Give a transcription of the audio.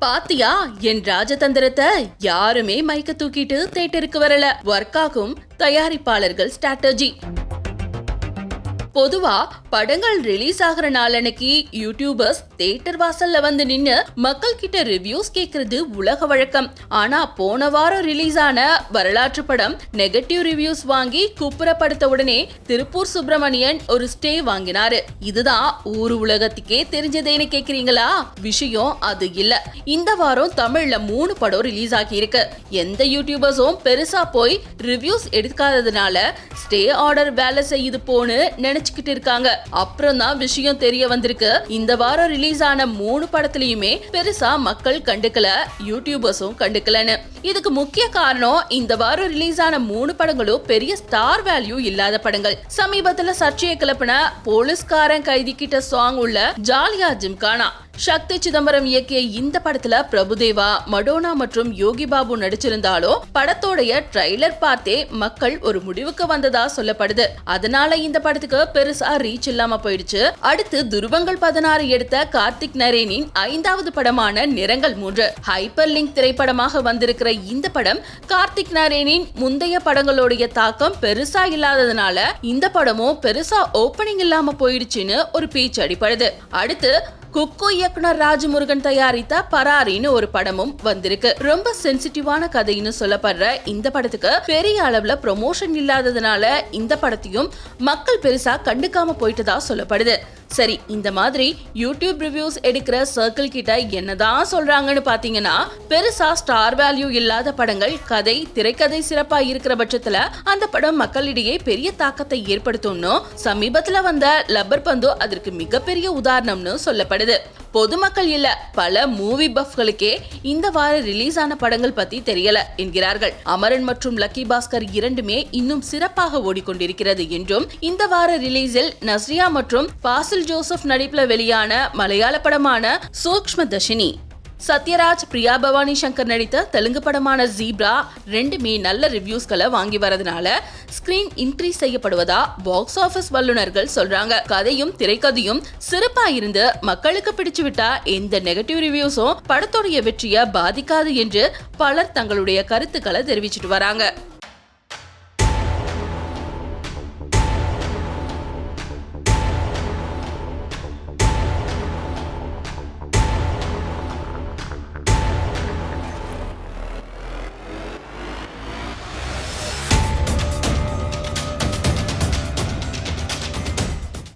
பாத்தியா? என் ராஜதந்திரத்தை யாருமே மைக்க தூக்கிட்டு தேட்டருக்கு வரல. ஒர்க் ஆகும் தயாரிப்பாளர்கள் ஸ்ட்ராட்டஜி பொதுவா படங்கள் ரிலீஸ் ஆகுற நாளன்னைக்கு யூடியூபர்ஸ் தியேட்டர் வாசல்ல வந்து நின்னு மக்கள் கிட்ட ரிவ்யூஸ் கேக்குறது உலக வழக்கம். ஆனா போன வாரம் ரிலீஸ் ஆன வரலாற்று படம் நெகட்டிவ் ரிவ்யூஸ் வாங்கி குப்புறப்படுத்த உடனே திருப்பூர் சுப்பிரமணியன் ஒரு ஸ்டே வாங்கினாரு. இதுதான் ஊர் உலகத்துக்கே தெரிஞ்சதேன்னு கேக்குறீங்களா? விஷயம் அது இல்ல. இந்த வாரம் தமிழ்ல மூணு படம் ரிலீஸ் ஆகி இருக்கு எந்த யூடியூபர்ஸும் பெருசா போய் ரிவ்யூஸ் எடுக்காததுனால ஸ்டே ஆர்டர் வேலை செய்யுது போன்னு நினைச்சுக்கிட்டு இருக்காங்க. அப்புறம் தான் விஷயம் தெரிய வந்திருக்கு. இந்த வாரம் ரிலீஸ் ஆன மூணு படத்துலயுமே பெருசா மக்கள் கண்டுக்கல யூடியூபர்ஸும் கண்டுக்கலன்னு. இதுக்கு முக்கிய காரணம் இந்த வாரம் ரிலீஸ் ஆன மூணு படங்களும் பெரிய ஸ்டார் வேல்யூ இல்லாத படங்கள். சமீபத்துல சர்ச்சையை கிளப்பின போலீஸ்காரன் கைதி கிட்ட சாங் உள்ள ஜாலியா ஜிம்கானா சக்தி சிதம்பரம் இயக்கிய இந்த படத்துல பிரபுதேவா மடோனா மற்றும் யோகி பாபு நடிச்சிருந்தாலும் படத்தோடைய ட்ரைலர் பார்த்தே மக்கள் ஒரு முடிவுக்கு வந்ததா சொல்லப்படுது. அதனால இந்த படத்துக்கு பெருசா ரீச் இல்லாம போயிடுச்சு. அடுத்து துருவங்கள் பதினாறு எடுத்த கார்த்திக் நரேனின் ஐந்தாவது படமான நிறங்கள் மூன்று. ஹைப்பர் லிங்க் திரைப்படமாக வந்திருக்கிற இந்த படம் கார்த்திக் நரேனின் முந்தைய படங்களுடைய தாக்கம் பெருசா இல்லாததுனால இந்த படமும் பெருசா ஓப்பனிங் இல்லாம போயிடுச்சுன்னு ஒரு பேச்சு அடிப்படுது அடுத்து குக்கு இயக்குனர் ராஜமுருகன் தயாரித்த பராரின்னு ஒரு படமும் வந்திருக்கு. ரொம்ப சென்சிட்டிவான கதைன்னு சொல்லப்படுற இந்த படத்துக்கு பெரிய அளவுல ப்ரொமோஷன் இல்லாததுனால இந்த படத்தையும் மக்கள் பெருசா கண்டுக்காம போயிட்டதா சொல்லப்படுது. சரி இந்த மாதிரி யூடியூப் ரிவ்யூஸ் எடுக்கிற சர்க்கிள் கிட்ட என்னதான் சொல்றாங்கன்னு பாத்தீங்கன்னா பெருசா ஸ்டார் வேல்யூ இல்லாத படங்கள் கதை திரைக்கதை சிறப்பா இருக்கிற பட்சத்துல அந்த படம் மக்களிடையே பெரிய தாக்கத்தை ஏற்படுத்தும்னு சமீபத்துல வந்த லப்பர் பந்து அதற்கு மிகப்பெரிய உதாரணம்னு சொல்லப்படுது. பொதுமக்கள் இல்ல பல மூவி பஃப்களுக்கே இந்த வாரம் ரிலீஸ் ஆன படங்கள் பத்தி தெரியல என்கிறார்கள். அமரன் மற்றும் லக்கி பாஸ்கர் இரண்டுமே இன்னும் சிறப்பாக ஓடிக்கொண்டிருக்கிறது என்றும் இந்த வார ரிலீஸில் நஸ்ரியா மற்றும் பாசில் ஜோசப் நடிப்பில் வெளியான மலையாள படமான சூக்ஷ்ம தர்ஷினி சத்யராஜ் பிரியா பவானி சங்கர் நடித்த தெலுங்கு படமான ஜீப்ரா ரெண்டுமே நல்ல ரிவ்யூஸ்களை வாங்கி வரதுனால ஸ்கிரீன் இன்க்ரீஸ் செய்யப்படுவதா பாக்ஸ் ஆபீஸ் வல்லுநர்கள் சொல்றாங்க. கதையும் திரைக்கதையும் சிறப்பா இருந்து மக்களுக்கு பிடிச்சு விட்டா எந்த நெகட்டிவ் ரிவ்யூஸும் படத்துடைய வெற்றியை பாதிக்காது என்று பலர் தங்களுடைய கருத்துக்களை தெரிவிச்சிட்டு வராங்க.